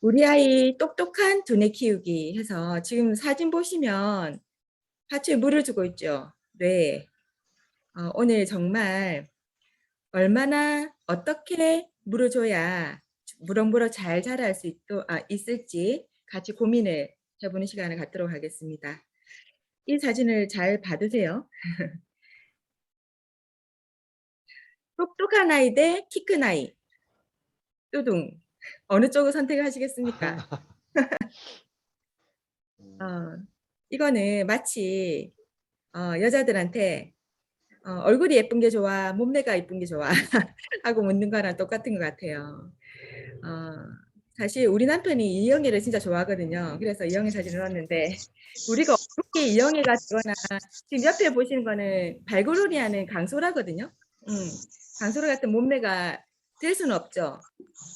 우리 아이 똑똑한 두뇌 키우기 해서 지금 사진 보시면 하초에 물을 주고 있죠. 네. 어, 오늘 정말 얼마나 어떻게 물을 줘야 무럭무럭 잘 자랄 수 있도, 아, 있을지 같이 고민을 해보는 시간을 갖도록 하겠습니다. 이 사진을 잘 봐두세요. 똑똑한 아이 대 키 큰 아이. 뚜둥. 어느 쪽을 선택을 하시겠습니까? 어, 이거는 마치 어, 여자들한테 어, 얼굴이 예쁜 게 좋아, 몸매가 예쁜 게 좋아 하고 묻는 거랑 똑같은 것 같아요. 어, 사실 우리 남편이 이영애를 진짜 좋아하거든요. 그래서 이영애 사진을 넣었는데 우리가 어떻게 이영애가 되거나 지금 옆에 보시는 거는 발골놀이 하는 강소라거든요. 음, 강소라 같은 몸매가 될 수는 없죠.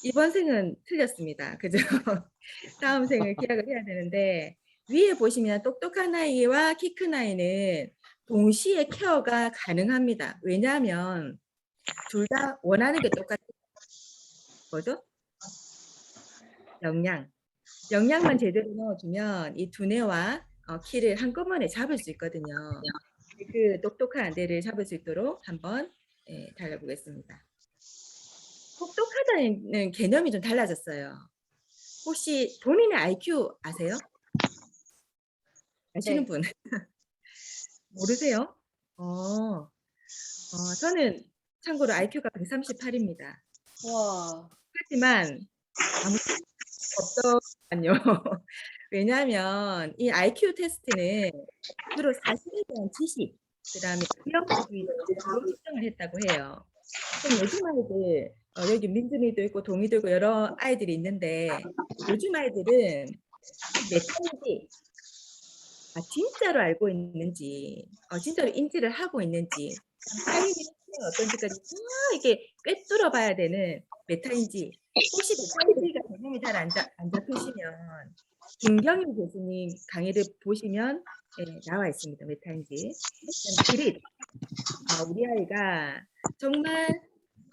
이번 생은 틀렸습니다. 그죠? 다음 생을 기약을 해야 되는데 위에 보시면 똑똑한 아이와 키 큰 아이는 동시에 케어가 가능합니다. 왜냐하면 둘 다 원하는 게 똑같아요. 뭐죠? 영양. 영양만 제대로 넣어주면 이 두뇌와 어, 키를 한꺼번에 잡을 수 있거든요. 그 똑똑한 데를 잡을 수 있도록 한번 예, 달려보겠습니다. 똑똑하다는 개념이 좀 달라졌어요. 혹시 본인의 IQ 아세요? 아시는 네. 분? 모르세요? 어, 어, 저는 참고로 IQ가 138입니다. 와. 하지만 아무 없더만요. 왜냐하면 이 IQ 테스트는 주로 사실에 대한 지식, 그다음에 기억주의로 측정을 했다고 해요. 그럼 요즘 아이들 어, 여기 민준이도 있고 동이도 있고 여러 아이들이 있는데 요즘 아이들은 메타인지 아, 진짜로 알고 있는지 어, 진짜로 인지를 하고 있는지 타인이 어떤지까지 다 이게 꿰뚫어 봐야 되는 메타인지 혹시 메타인지가 개념이 잘안 안 잡히시면 김경임 교수님 강의를 보시면 예, 나와 있습니다. 메타인지 그릿 어, 우리 아이가 정말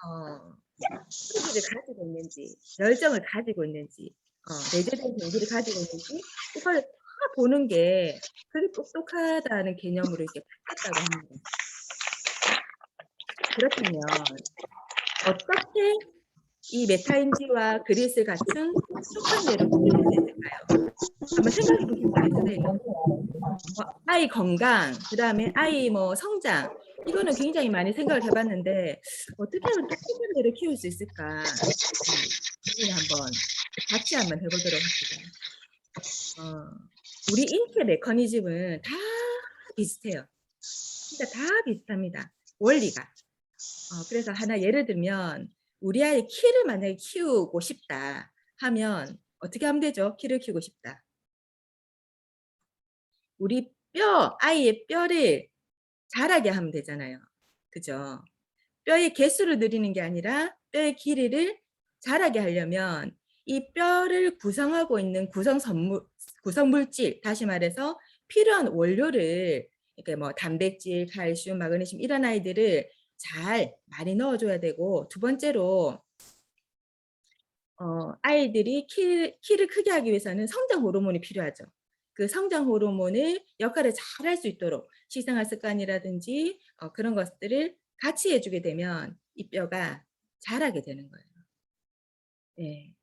어, 의지를 가지고 있는지 열정을 가지고 있는지 어, 내재된 동기를 가지고 있는지 이걸 다 보는 게 그리 똑똑하다는 개념으로 이렇게 바뀌었다고 합니다. 그렇다면 어떻게 이 메타인지와 그릿을 갖춘 똑똑한 뇌를 키울 수 있을까요? 한번 생각해 보시면 선생님. 어, 아이 건강, 그 다음에 아이 뭐 성장 이거는 굉장히 많이 생각을 해봤는데 어떻게 하면 똑똑한 뇌를 키울 수 있을까? 고민을 한번 같이 한번 해보도록 합시다. 어, 우리 인체 메커니즘은 다 비슷해요. 진짜 다 비슷합니다. 원리가. 어, 그래서 하나 예를 들면 우리 아이 키를 만약에 키우고 싶다 하면 어떻게 하면 되죠? 키를 키우고 싶다. 우리 뼈, 아이의 뼈를 자라게 하면 되잖아요. 그죠? 뼈의 개수를 늘리는 게 아니라 뼈의 길이를 자라게 하려면 이 뼈를 구성하고 있는 구성 선물, 구성 물질, 다시 말해서 필요한 원료를 이렇게 뭐 단백질, 칼슘, 마그네슘 이런 아이들을 잘 많이 넣어줘야 되고 두 번째로 어, 아이들이 키, 키를 크게 하기 위해서는 성장 호르몬이 필요하죠. 그 성장 호르몬을 역할을 잘 할 수 있도록 식생활 습관이라든지 어, 그런 것들을 같이 해주게 되면 이 뼈가 자라게 되는 거예요. 네.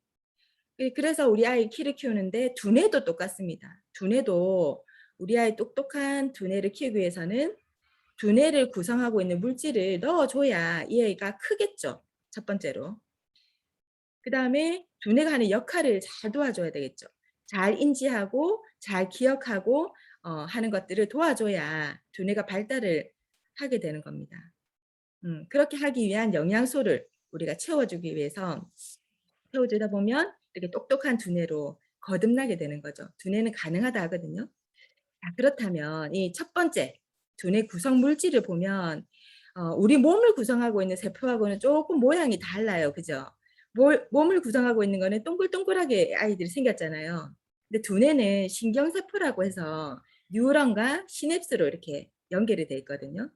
그- 그래서 우리 아이 키를 키우는데 두뇌도 똑같습니다. 두뇌도 우리 아이 똑똑한 두뇌를 키우기 위해서는 두뇌를 구성하고 있는 물질을 넣어줘야 이 아이가 크겠죠. 첫 번째로. 그 다음에 두뇌가 하는 역할을 잘 도와줘야 되겠죠. 잘 인지하고 잘 기억하고 어, 하는 것들을 도와줘야 두뇌가 발달을 하게 되는 겁니다. 음, 그렇게 하기 위한 영양소를 우리가 채워주기 위해서 채워주다 보면 이렇게 똑똑한 두뇌로 거듭나게 되는 거죠. 두뇌는 가능하다 하거든요. 자, 그렇다면 이 첫 번째 두뇌 구성 물질을 보면 어, 우리 몸을 구성하고 있는 세포하고는 조금 모양이 달라요. 그죠? 뭘, 몸을 구성하고 있는 거는 동글동글하게 아이들이 생겼잖아요. 근데 두뇌는 신경세포라고 해서 뉴런과 시냅스로 이렇게 연결이 돼 있거든요.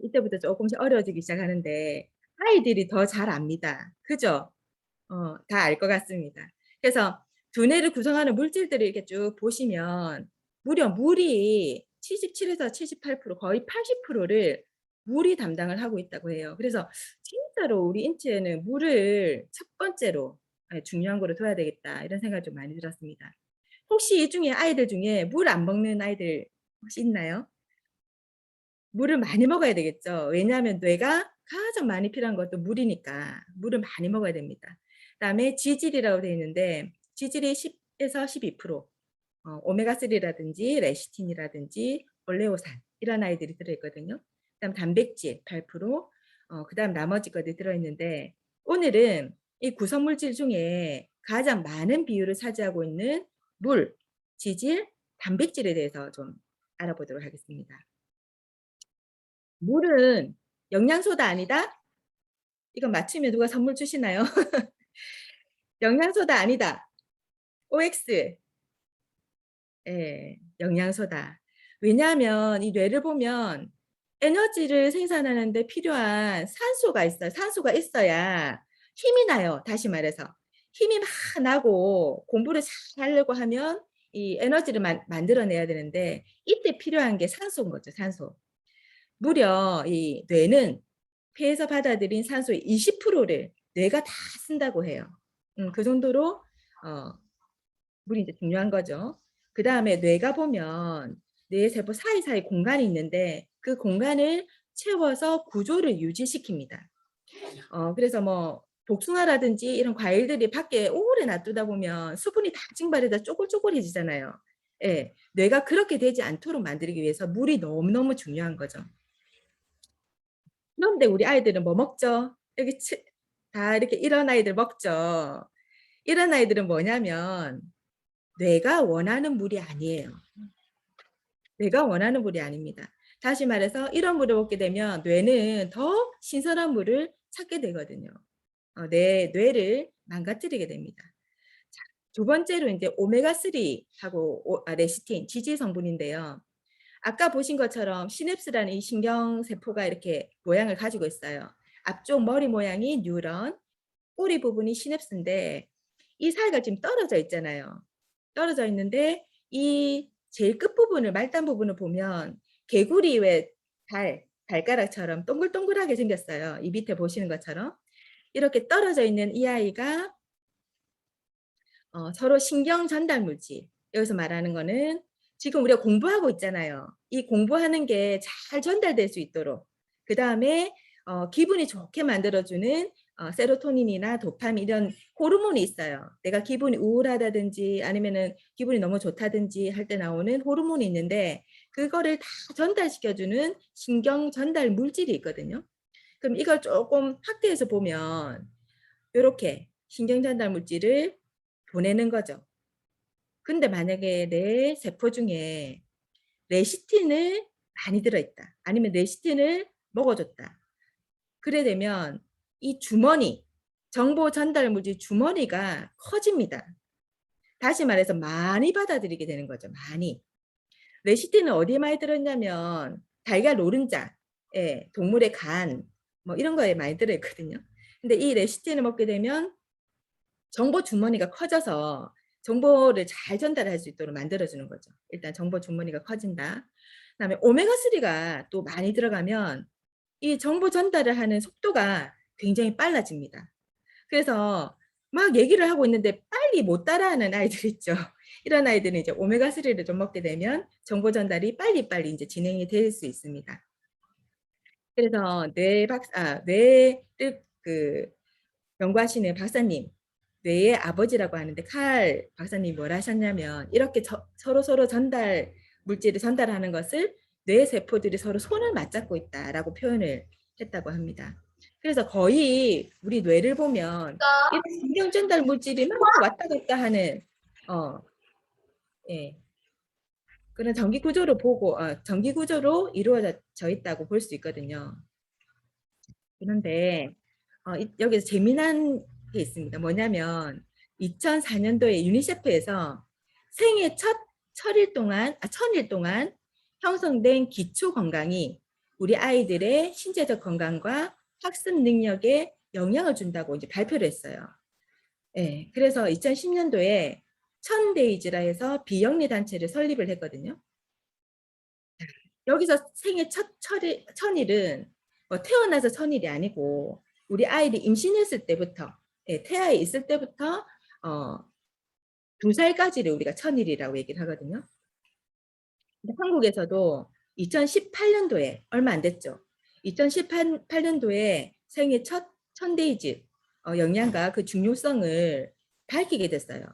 이때부터 조금씩 어려워지기 시작하는데 아이들이 더 잘 압니다. 그죠? 어, 다 알 것 같습니다. 그래서 두뇌를 구성하는 물질들을 이렇게 쭉 보시면 무려 물이 77에서 78% 거의 80%를 물이 담당을 하고 있다고 해요. 그래서 진짜로 우리 인체에는 물을 첫 번째로 예 중요한 거로 둬야 되겠다 이런 생각이 좀 많이 들었습니다. 혹시 이 중에 아이들 중에 물 안 먹는 아이들 혹시 있나요? 물을 많이 먹어야 되겠죠. 왜냐하면 뇌가 가장 많이 필요한 것도 물이니까 물을 많이 먹어야 됩니다. 그다음에 지질이라고 되어 있는데 지질이 10에서 12% 어 오메가3라든지 레시틴이라든지 올레오산 이런 아이들이 들어 있거든요. 그다음 단백질 8%어 그다음 나머지 것들이 들어 있는데 오늘은 이 구성 물질 중에 가장 많은 비율을 차지하고 있는 물, 지질, 단백질에 대해서 좀 알아보도록 하겠습니다. 물은 영양소다 아니다? 이거 맞추면 누가 선물 주시나요? 영양소다 아니다. OX. 예. 영양소다. 왜냐하면 이 뇌를 보면 에너지를 생산하는 데 필요한 산소가 있어요. 산소가 있어야 힘이 나요. 다시 말해서. 힘이 막 나고 공부를 잘 하려고 하면 이 에너지를 만 만들어 내야 되는데 이때 필요한 게 산소인 거죠, 산소. 무려 이 뇌는 폐에서 받아들인 산소의 20%를 뇌가 다 쓴다고 해요. 음 그 정도로 어 물이 이제 중요한 거죠. 그 다음에 뇌가 보면 뇌 세포 사이사이 공간이 있는데 그 공간을 채워서 구조를 유지시킵니다. 어 그래서 뭐 복숭아라든지 이런 과일들이 밖에 오래 놔두다 보면 수분이 다 증발해서 쪼글쪼글해지잖아요. 예. 뇌가 그렇게 되지 않도록 만들기 위해서 물이 너무너무 중요한 거죠. 그런데 우리 아이들은 뭐 먹죠? 여기 치 다 이렇게 이런 아이들 먹죠. 이런 아이들은 뭐냐면 뇌가 원하는 물이 아니에요. 뇌가 원하는 물이 아닙니다. 다시 말해서 이런 물을 먹게 되면 뇌는 더 신선한 물을 찾게 되거든요. 어 내 뇌를 망가뜨리게 됩니다. 자, 두 번째로 인제 오메가3 하고 오아 레시틴, 지질 성분인데요. 아까 보신 것처럼 시냅스라는 이 신경 세포가 이렇게 모양을 가지고 있어요. 앞쪽 머리 모양이 뉴런, 꼬리 부분이 시냅스인데 이 사이가 지금 떨어져 있잖아요. 떨어져 있는데 이 제일 끝부분을 말단 부분을 보면 개구리 왜 발, 발가락처럼 동글동글하게 생겼어요. 이 밑에 보시는 것처럼. 이렇게 떨어져 있는 이 아이가 어 서로 신경 전달 물질. 여기서 말하는 거는 지금 우리가 공부하고 있잖아요. 이 공부하는 게 잘 전달될 수 있도록 그 다음에 어 기분이 좋게 만들어 주는 어 세로토닌이나 도파민 이런 호르몬이 있어요. 내가 기분이 우울하다든지 아니면은 기분이 너무 좋다든지 할 때 나오는 호르몬이 있는데 그거를 다 전달시켜 주는 신경 전달 물질이 있거든요. 그럼 이걸 쪼끔 확대해서 보면 요렇게 신경 전달 물질을 보내는 거죠. 근데 만약에 내 세포 중에 레시틴을 많이 들어 있다. 아니면 레시틴을 먹어 줬다. 그래 되면 이 주머니, 정보 전달 물질 주머니가 커집니다. 다시 말해서 많이 받아들이게 되는 거죠, 많이. 레시틴은 어디에 많이 들어 있냐면 달걀 노른자, 예, 동물의 간 뭐 이런 거에 많이 들어 있거든요. 근데 이 레시틴을 먹게 되면 정보 주머니가 커져서 정보를 잘 전달할 수 있도록 만들어 주는 거죠. 일단 정보 주머니가 커진다. 그다음에 오메가3가 또 많이 들어가면 이 정보 전달을 하는 속도가 굉장히 빨라집니다. 그래서 막 얘기를 하고 있는데 빨리 못 따라하는 아이들 있죠. 이런 아이들은 이제 오메가3를 좀 먹게 되면 정보 전달이 빨리빨리 인제 진행이 될 수 있습니다. 그래서 뇌박아 뇌를 그 연구하시는 박사님, 뇌의 아버지라고 하는데 칼 박사님이 뭐라 하셨냐면 이렇게 저 서로 서로 전달 물질을 전달하는 것을 뇌 세포들이 서로 손을 맞잡고 있다라고 표현을 했다고 합니다. 그래서 거의 우리 뇌를 보면 이런 신경 전달 물질이 막 왔다 갔다 하는 어 예. 그런 전기 구조로 보고 어 전기 구조로 이루어져 져 있다고 볼 수 있거든요. 그런데 어 이 여기서 재미난 게 있습니다. 뭐냐면 2004 년도에 유니세프에서 생애 첫 1000일 동안 아 1000일 동안 형성된 기초 건강이 우리 아이들의 신체적 건강과 학습 능력에 영향을 준다고 이제 발표를 했어요. 예. 그래서 2010년도에 천데이즈라 해서 비영리 단체를 설립을 했거든요. 자, 여기서 생애 첫 철일, 천일은 뭐 태어나서 천일이 아니고 우리 아이를 임신했을 때부터 예, 태아에 있을 때부터 어, 두 살까지를 우리가 천일이라고 얘기를 하거든요. 한국에서도 2018년도에 얼마 안 됐죠. 2018년도에 생애 첫 천데이즈 어, 영양가 그 중요성을 밝히게 됐어요.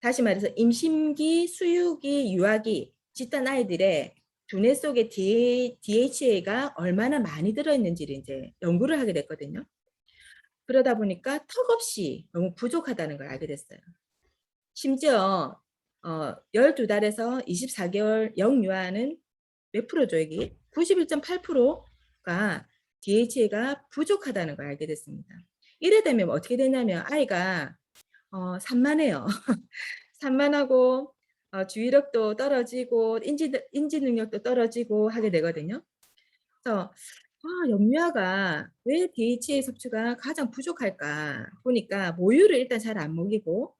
다시 말해서 임신기, 수유기, 유아기 짓던 아이들의 두뇌 속에 DHA가 얼마나 많이 들어있는지를 이제 연구를 하게 됐거든요. 그러다 보니까 턱없이 너무 부족하다는 걸 알게 됐어요. 심지어 어, 12달에서 24개월 영유아는 몇 프로죠, 여기? 91.8% 가 DHA가 부족하다는 걸 알게 됐습니다. 이래 되면 어떻게 되냐면 아이가 어, 산만해요. 산만하고 어, 주의력도 떨어지고 인지, 인지 능력도 떨어지고 하게 되거든요. 그래서 아, 영유아가 왜 DHA 섭취가 가장 부족할까 보니까 모유를 일단 잘 안 먹이고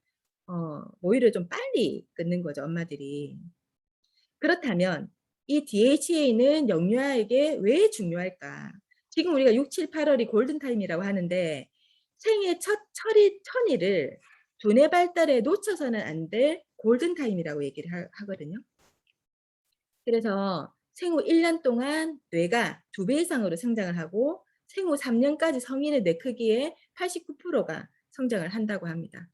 어, 모유를 좀 빨리 끊는 거죠, 엄마들이. 그렇다면 이 DHA는 영유아에게 왜 중요할까? 지금 우리가 6, 7, 8월이 골든타임이라고 하는데 생애 첫 철이 천일을 두뇌 발달에 놓쳐서는 안 될 골든타임이라고 얘기를 하, 거든요 그래서 생후 1년 동안 뇌가 두 배 이상으로 성장을 하고 생후 3년까지 성인의 뇌 크기의 89%가 성장을 한다고 합니다.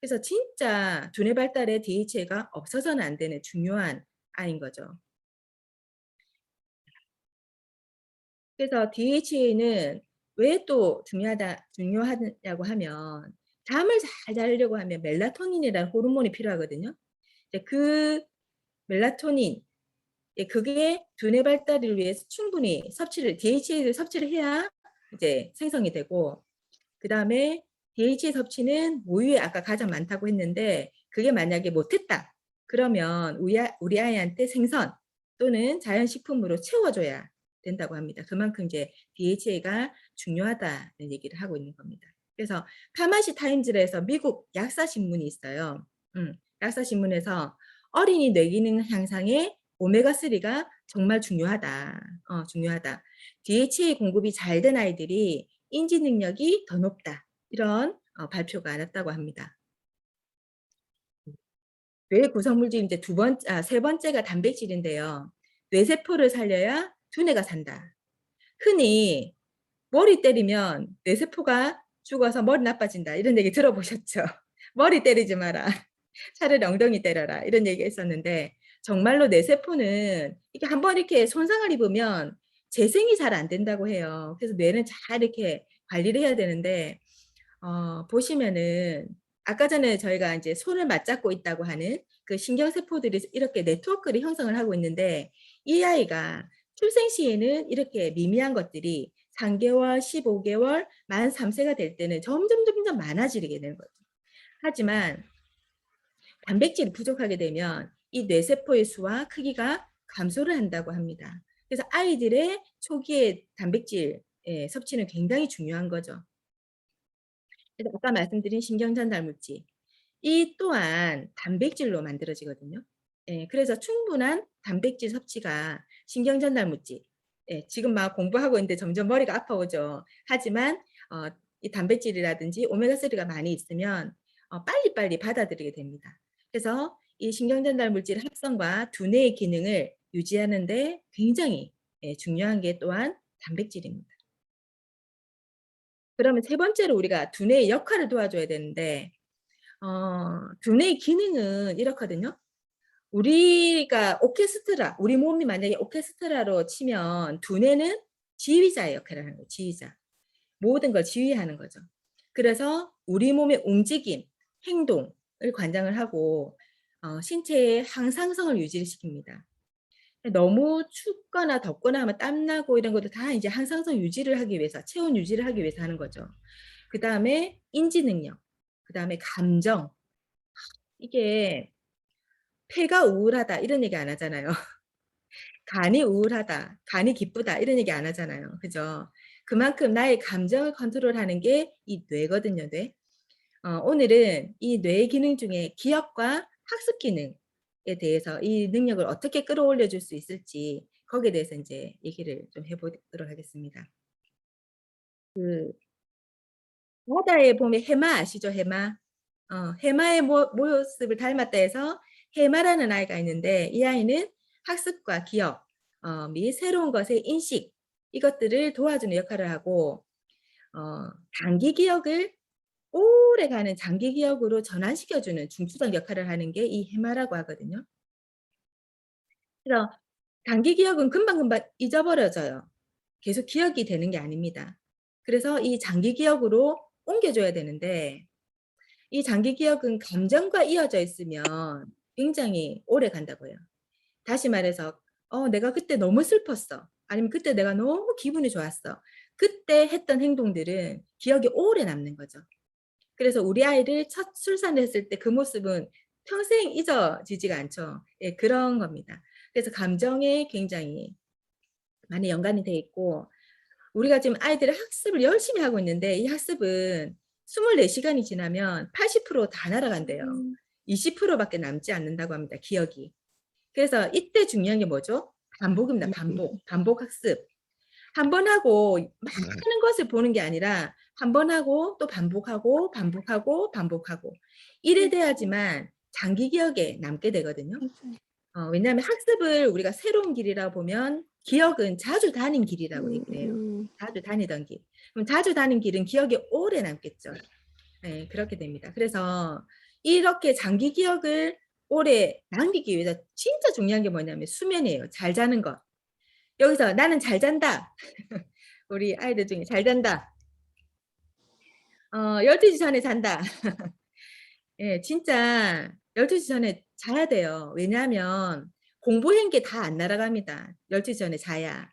그래서 진짜 두뇌 발달에 DHA가 없어서는 안 되는 중요한 아인 거죠. 그래서 DHA는 왜 또 중요하다 중요하냐고 하면 잠을 잘 자려고 하면 멜라토닌이라는 호르몬이 필요하거든요. 그 멜라토닌 그게 두뇌 발달을 위해서 충분히 섭취를 DHA를 섭취를 해야 이제 생성이 되고 그 다음에 DHA 섭취는 모유에 아까 가장 많다고 했는데 그게 만약에 못했다 그러면 우리 아이한테 생선 또는 자연식품으로 채워줘야 된다고 합니다. 그만큼 이제 DHA가 중요하다는 얘기를 하고 있는 겁니다. 그래서 파마시 타임즈에서 미국 약사 신문이 있어요. 음, 약사 신문에서 어린이 뇌기능 향상에 오메가3가 정말 중요하다. 어, 중요하다. DHA 공급이 잘 된 아이들이 인지 능력이 더 높다. 이런 어, 발표가 나왔다고 합니다. 뇌 구성물 중 이제 두 번, 아, 세 번째가 단백질인데요. 뇌세포를 살려야 두뇌가 산다. 흔히 머리 때리면 뇌세포가 죽어서 머리 나빠진다. 이런 얘기 들어보셨죠? 머리 때리지 마라. 차라리 엉덩이 때려라. 이런 얘기 했었는데 정말로 뇌세포는 이게 한번 이렇게 손상을 입으면 재생이 잘 안 된다고 해요. 그래서 뇌는 잘 이렇게 관리를 해야 되는데 어, 보시면은 아까 전에 저희가 이제 손을 맞잡고 있다고 하는 그 신경세포들이 이렇게 네트워크를 형성을 하고 있는데 이 아이가 출생 시에는 이렇게 미미한 것들이 3개월, 15개월, 만 3세가 될 때는 점점 점점 많아지게 되는 거죠. 하지만 단백질이 부족하게 되면 이 뇌세포의 수와 크기가 감소를 한다고 합니다. 그래서 아이들의 초기에 단백질 예, 섭취는 굉장히 중요한 거죠. 그래서 아까 말씀드린 신경전달물질 이 또한 단백질로 만들어지거든요. 예, 그래서 충분한 단백질 섭취가 신경전달물질 예, 지금 막 공부하고 있는데 점점 머리가 아파오죠. 하지만 어, 이 단백질이라든지 오메가3가 많이 있으면 어, 빨리빨리 받아들이게 됩니다. 그래서 이 신경전달 물질 합성과 두뇌의 기능을 유지하는 데 굉장히 예, 중요한 게 또한 단백질입니다. 그러면 세 번째로 우리가 두뇌의 역할을 도와줘야 되는데 어, 두뇌의 기능은 이렇거든요. 우리가 오케스트라, 우리 몸이 만약에 오케스트라로 치면 두뇌는 지휘자의 역할을 하는 거예요. 지휘자. 모든 걸 지휘하는 거죠. 그래서 우리 몸의 움직임, 행동을 관장을 하고 어, 신체의 항상성을 유지 시킵니다. 너무 춥거나 덥거나 하면 땀나고 이런 것도 다 이제 항상성 유지를 하기 위해서, 체온 유지를 하기 위해서 하는 거죠. 그 다음에 인지 능력, 그 다음에 감정. 이게 폐가 우울하다 이런 얘기 안 하잖아요. 간이 우울하다, 간이 기쁘다 이런 얘기 안 하잖아요. 그죠? 그만큼 나의 감정을 컨트롤하는 게 이 뇌거든요, 뇌. 어 오늘은 이 뇌 기능 중에 기억과 학습 기능에 대해서 이 능력을 어떻게 끌어올려 줄 수 있을지 거기에 대해서 인제 얘기를 좀 해 보도록 하겠습니다. 그 바다에 보면 해마 아시죠? 해마. 어 해마의 모 모습을 닮았다 해서 해마라는 아이가 있는데 이 아이는 학습과 기억 어 및 새로운 것의 인식 이것들을 도와주는 역할을 하고 어 단기 기억을 오래가는 장기 기억으로 전환시켜 주는 중추적 역할을 하는 게 이 해마라고 하거든요. 그래서 단기 기억은 금방금방 잊어버려져요. 계속 기억이 되는 게 아닙니다. 그래서 이 장기 기억으로 옮겨 줘야 되는데 이 장기 기억은 감정과 이어져 있으면 굉장히 오래 간다고 해요. 다시 말해서 "어 내가 그때 너무 슬펐어." 아니면 "그때 내가 너무 기분이 좋았어." 그때 했던 행동들은 기억이 오래 남는 거죠. 그래서 우리 아이를 첫 출산을 했을 때 그 모습은 평생 잊어지지가 않죠. 예 그런 겁니다. 그래서 감정에 굉장히 많이 연관이 돼 있고 우리가 지금 아이들의 학습을 열심히 하고 있는데 이 학습은 24 시간이 지나면 80%다 날아간대요. 음. 20% 밖에 남지 않는다고 합니다, 기억이. 그래서 이때 중요한 게 뭐죠? 반복입니다, 반복. 반복 학습. 1번 하고 많은 것을 보는 게 아니라 1번 하고 또 반복하고, 반복하고, 반복하고 이래 돼야지만 장기 기억에 남게 되거든요. 어 왜냐하면 학습을 우리가 새로운 길이라 보면 기억은 자주 다닌 길이라고 얘기를 해요. 음음. 자주 다니던 길. 그럼 자주 다닌 길은 기억이 오래 남겠죠. 예 그렇게 됩니다. 그래서 이렇게 장기 기억을 오래 남기기 위해서 진짜 중요한 게 뭐냐면 수면이에요, 잘 자는 것. 여기서 "나는 잘 잔다." 우리 아이들 중에 "잘 잔다." 어 "12 시 전에 잔다." 예 진짜 12시 전에 자야 돼요. 왜냐하면 공부한 게 다 안 날아갑니다, 12시 전에 자야.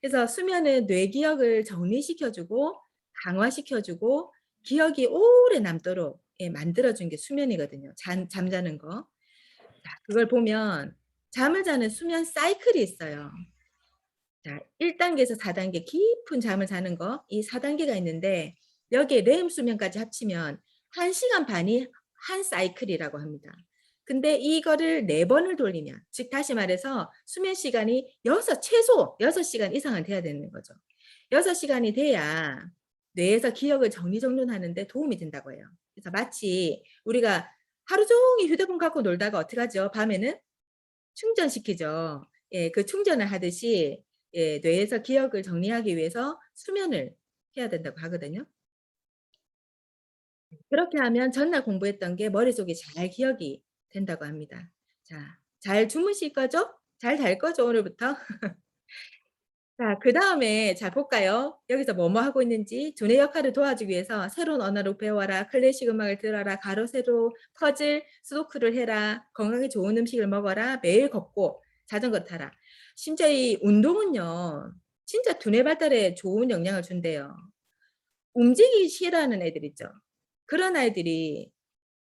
그래서 수면은 뇌 기억을 정리시켜 주고 강화시켜 주고 기억이 오래 남도록 예 만들어 주는 게 수면이거든요, 잠 잠자는 거. 자 그걸 보면 잠을 자는 수면 사이클이 있어요. 자 1 단계에서 4 단계 깊은 잠을 자는 거 이 4 단계가 있는데 여기에 렘 수면까지 합치면 1 시간 반이 1 사이클이라고 합니다. 근데 이거를 4 번을 돌리면 즉 다시 말해서 수면 시간이 6 최소 6 시간 이상은 돼야 되는 거죠. 6 시간이 돼야 뇌에서 기억을 정리정돈하는 데 도움이 된다고 해요. 그래서 마치 우리가 하루 종일 휴대폰 갖고 놀다가 어떡하죠? 밤에는 충전시키죠. 예 그 충전을 하듯이 예 뇌에서 기억을 정리하기 위해서 수면을 해야 된다고 하거든요. 그렇게 하면 전날 공부했던 게 머릿속에 잘 기억이 된다고 합니다. 자 잘 주무실 거죠? 잘 잘 거죠, 오늘부터? 자 그 다음에 자 볼까요? 여기서 뭐뭐 하고 있는지 두뇌 역할을 도와주기 위해서 "새로운 언어를 배워라. 클래식 음악을 들어라. 가로 세로 퍼즐 수도크를 해라. 건강에 좋은 음식을 먹어라. 매일 걷고 자전거 타라." 심지어 이 운동은요 진짜 두뇌 발달에 좋은 영향을 준대요. 움직이기 싫어하는 애들 있죠. 그런 아이들이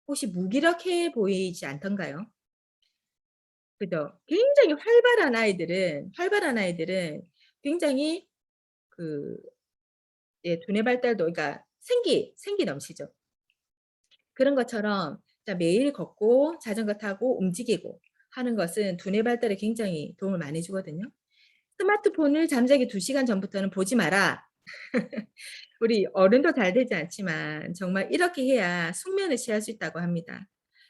혹시 무기력해 보이지 않던가요? 그죠. 굉장히 활발한 아이들은 활발한 아이들은 굉장히 그 예 두뇌 발달도 그러니까 생기 생기 넘치죠. 그런 것처럼 자 매일 걷고 자전거 타고 움직이고 하는 것은 두뇌 발달에 굉장히 도움을 많이 주거든요. "스마트폰을 잠자기 2 시간 전부터는 보지 마라." 우리 어른도 잘 되지 않지만 정말 이렇게 해야 숙면을 취할 수 있다고 합니다.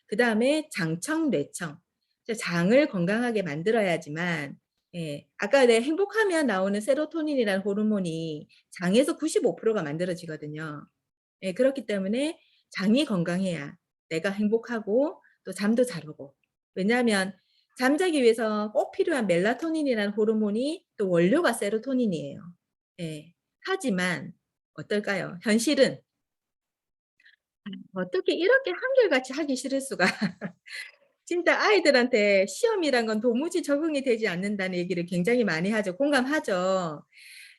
그 다음에 장청, 뇌청. 자 장을 건강하게 만들어야지만 예 아까 내 행복하면 나오는 세로토닌이라는 호르몬이 장에서 95%가 만들어지거든요. 예 그렇기 때문에 장이 건강해야 내가 행복하고 또 잠도 잘 오고. 왜냐하면 잠자기 위해서 꼭 필요한 멜라토닌이라는 호르몬이 또 원료가 세로토닌이에요. 예. 하지만 어떨까요? 현실은 아 어떻게 이렇게 한결같이 하기 싫을 수가. 진짜 아이들한테 시험이란 건 도무지 적응이 되지 않는다는 얘기를 굉장히 많이 하죠. 공감하죠.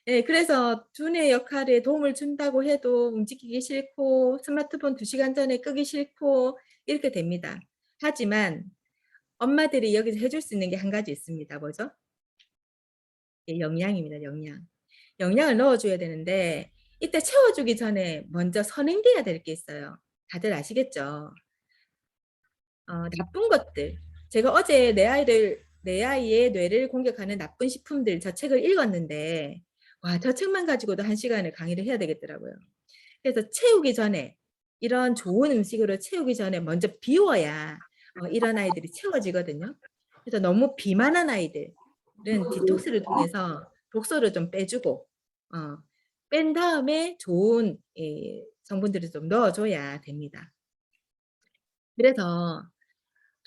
예 그래서 두뇌 역할에 도움을 준다고 해도 움직이기 싫고 스마트폰 2 시간 전에 끄기 싫고 이렇게 됩니다. 하지만 엄마들이 여기서 해줄 수 있는 게1 가지 있습니다. 뭐죠? 예 영양입니다, 영양. 영양을 넣어 줘야 되는데 이때 채워 주기 전에 먼저 선행돼야 될 게 있어요. 다들 아시겠죠? 어 나쁜 것들. 제가 어제 내 아이를 내 아이의 뇌를 공격하는 나쁜 식품들 저 책을 읽었는데 와 저 책만 가지고도 1 시간을 강의를 해야 되겠더라고요. 그래서 채우기 전에 이런 좋은 음식으로 채우기 전에 먼저 비워야 어 이런 아이들이 채워지거든요. 그래서 너무 비만한 아이들은 디톡스를 통해서 독소를 좀 빼주고 어 뺀 다음에 좋은 이 성분들을 좀 넣어 줘야 됩니다. 그래서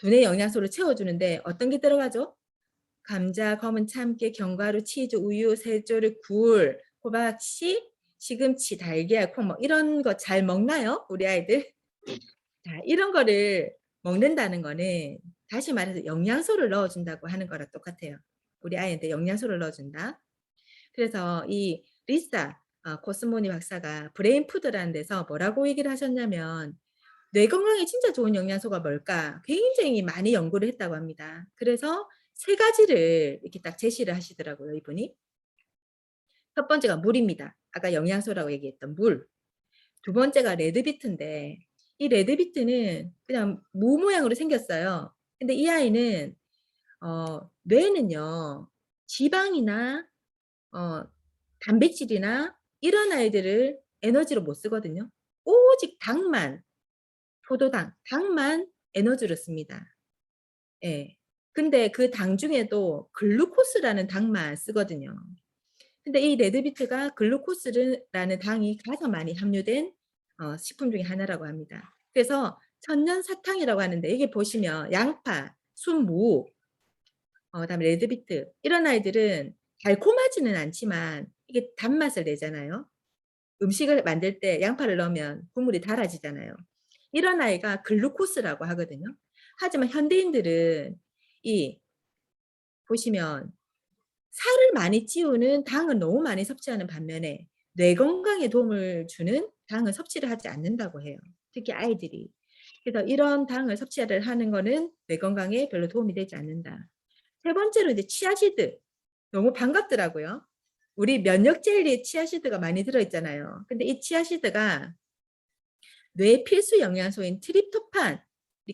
두뇌 영양소를 채워 주는데 어떤 게 들어가죠? 감자, 검은 참깨, 견과류, 치즈, 우유, 세조류, 굴, 호박씨, 시금치, 달걀, 콩 뭐 이런 거 잘 먹나요? 우리 아이들? 자 이런 거를 먹는다는 거는 다시 말해서 영양소를 넣어 준다고 하는 거랑 똑같아요. 우리 아이한테 영양소를 넣어 준다. 그래서 이 리사 어 코스모니 박사가 브레인 푸드라는 데서 뭐라고 얘기를 하셨냐면 " 뇌 건강에 진짜 좋은 영양소가 뭘까?" 굉장히 많이 연구를 했다고 합니다. 그래서 3 가지를 이렇게 딱 제시를 하시더라고요, 이분이. 첫 번째가 물입니다. 아까 영양소라고 얘기했던 물. 두 번째가 레드비트인데 이 레드비트는 그냥 무 모양으로 생겼어요. 근데 이 아이는 어 뇌는요. 지방이나 어 단백질이나 이런 아이들을 에너지로 못 쓰거든요. 오직 당만, 포도당, 당만 에너지로 씁니다. 예. 근데 그 당 중에도 글루코스라는 당만 쓰거든요. 근데 이 레드비트가 글루코스를 라는 당이 가장 많이 함유된 어 식품 중에 하나라고 합니다. 그래서 천년 사탕이라고 하는데 여기 보시면 양파, 순무 어 그다음에 레드비트 이런 아이들은 달콤하지는 않지만 이게 단맛을 내잖아요. 음식을 만들 때 양파를 넣으면 국물이 달아지잖아요. 이런 아이가 글루코스라고 하거든요. 하지만 현대인들은 이 보시면 살을 많이 찌우는 당을 너무 많이 섭취하는 반면에 뇌 건강에 도움을 주는 당을 섭취를 하지 않는다고 해요, 특히 아이들이. 그래서 이런 당을 섭취를 하는 거는 뇌 건강에 별로 도움이 되지 않는다. 세 번째로 이제 치아시드. 너무 반갑더라고요. 우리 면역 젤리에 치아시드가 많이 들어 있잖아요. 근데 이 치아시드가 뇌 필수 영양소인 트립토판이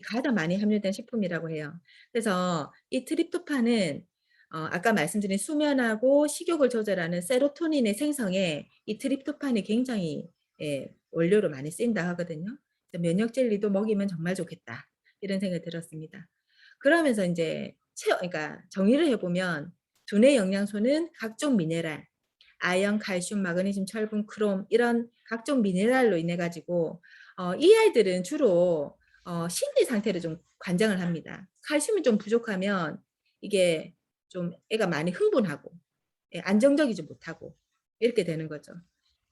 가장 많이 함유된 식품이라고 해요. 그래서 이 트립토판은 어 아까 말씀드린 수면하고 식욕을 조절하는 세로토닌의 생성에 이 트립토판이 굉장히 예 원료로 많이 쓰인다 하거든요. 면역 젤리도 먹이면 정말 좋겠다.' 이런 생각이 들었습니다. 그러면서 인제 채 그러니까 정리를 해 보면 두뇌 영양소는 각종 미네랄, 아연, 칼슘, 마그네슘, 철분, 크롬 이런 각종 미네랄로 인해 가지고 어 이 아이들은 주로 어 심리 상태를 좀 관장을 합니다. 칼슘이 좀 부족하면 이게 좀 애가 많이 흥분하고 예 안정적이지 못하고 이렇게 되는 거죠.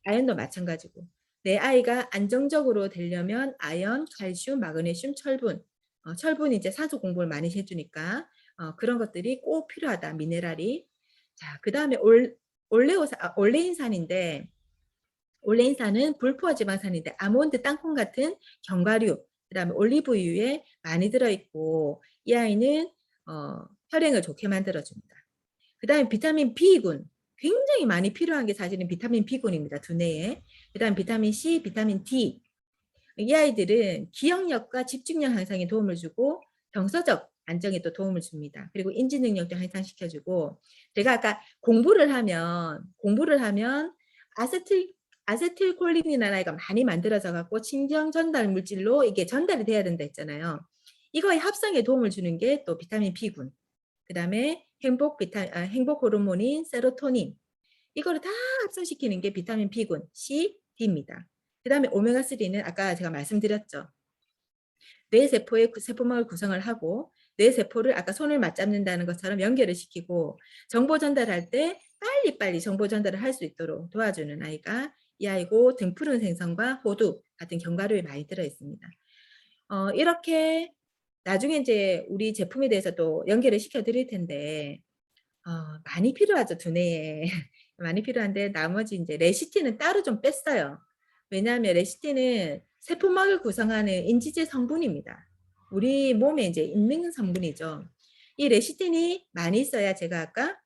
아연도 마찬가지고. 내 아이가 안정적으로 되려면 아연, 칼슘, 마그네슘, 철분 어 철분이 이제 산소 공급을 많이 해 주니까 어 그런 것들이 꼭 필요하다, 미네랄이. 자 그 다음에 올 올레오산 아 올레인산인데 올레인산은 불포화 지방산인데 아몬드, 땅콩 같은 견과류 그다음에 올리브유에 많이 들어 있고 이 아이는 어 혈행을 좋게 만들어 줍니다. 그다음에 비타민 B군 굉장히 많이 필요한 게 사실은 비타민 B군입니다, 두뇌에. 그다음 비타민 C, 비타민 D. 이 아이들은 기억력과 집중력 향상에 도움을 주고 정서적 안정에 또 도움을 줍니다. 그리고 인지 능력도 향상시켜 주고 제가 아까 공부를 하면 공부를 하면 아세틸 아세틸콜린이라는 아이가 많이 만들어져 갖고 신경 전달 물질로 이게 전달이 돼야 된다 했잖아요. 이거의 합성에 도움을 주는 게 또 비타민 B군. 그 다음에 행복 비타 아 행복 호르몬인 세로토닌 이거를 다 합성시키는 게 비타민 B군, C, D입니다. 그 다음에 오메가 3는 아까 제가 말씀드렸죠. 뇌 세포의 그 세포막을 구성을 하고 뇌 세포를 아까 손을 맞잡는다는 것처럼 연결을 시키고 정보 전달할 때 빨리빨리 정보 전달을 할 수 있도록 도와주는 아이가 이 아이고 등푸른 생선과 호두 같은 견과류에 많이 들어 있습니다. 어 이렇게 나중에 인제 우리 제품에 대해서 또 연결을 시켜 드릴 텐데 어 많이 필요하죠, 두뇌에. 많이 필요한데 나머지 인제 레시틴은 따로 좀 뺐어요. 왜냐하면 레시틴은 세포막을 구성하는 인지제 성분입니다. 우리 몸에 인제 있는 성분이죠. 이 레시틴이 많이 있어야 제가 아까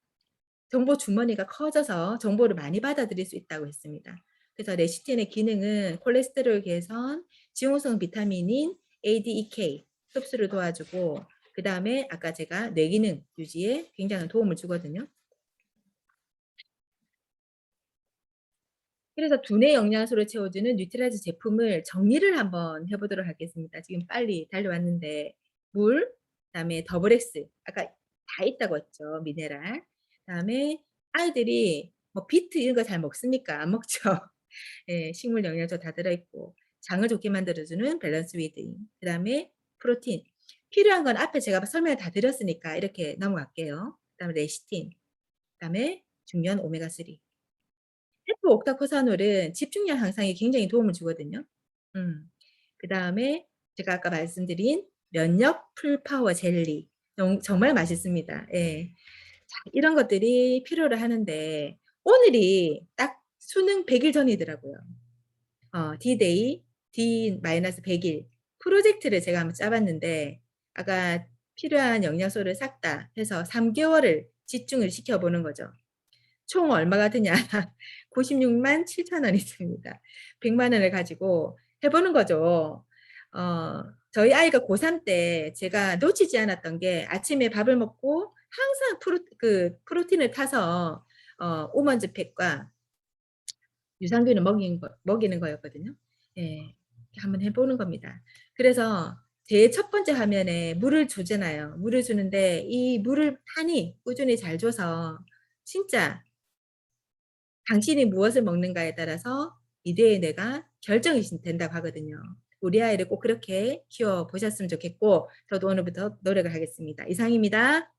정보 주머니가 커져서 정보를 많이 받아들일 수 있다고 했습니다. 그래서 레시틴의 기능은 콜레스테롤 개선, 지용성 비타민인 ADEK 흡수를 도와주고 그 다음에 아까 제가 뇌기능 유지에 굉장한 도움을 주거든요. 그래서 두뇌 영양소를 채워주는 뉴트라지 제품을 정리를 한번 해 보도록 하겠습니다. 지금 빨리 달려왔는데 물, 그다음에 더블 X 아까 다 있다고 했죠. 미네랄. 그다음에 아이들이 뭐 비트 이런 거 잘 먹습니까? 안 먹죠. 예, 식물 영양소 다 들어 있고 장을 좋게 만들어 주는 밸런스 위드. 그다음에 프로틴. 필요한 건 앞에 제가 설명을 다 드렸으니까 이렇게 넘어갈게요. 그 다음에 레시틴. 그 다음에 중요한 오메가 3. 세포 옥타코사놀은 집중력 향상에 굉장히 도움을 주거든요. 음. 그 다음에 제가 아까 말씀드린 면역 풀파워 젤리. 정 정말 맛있습니다. 예. 자, 이런 것들이 필요로 하는데 오늘이 딱 수능 100일 전이더라고요. 어, D-Day, D-100일 프로젝트를 제가 한번 짜 봤는데 아까 필요한 영양소를 싹다 해서 3개월을 집중을 시켜 보는 거죠. 총 얼마가 드냐? 96만 7천 원이 듭니다. 100만 원을 가지고 해 보는 거죠. 어, 저희 아이가 고3 때 제가 놓치지 않았던 게 아침에 밥을 먹고 항상 프로 그 프로틴을 타서 어, 오먼즈 팩과 유산균을 먹이는 거 먹이는 거였거든요. 예. 한번 해 보는 겁니다. 그래서 제일 첫 번째 화면에 물을 주잖아요. 물을 주는데 이 물을 많이 꾸준히 잘 줘서 진짜 당신이 무엇을 먹는가에 따라서 미래의 뇌가 결정이 된다고 하거든요. 우리 아이를 꼭 그렇게 키워 보셨으면 좋겠고 저도 오늘부터 노력을 하겠습니다. 이상입니다.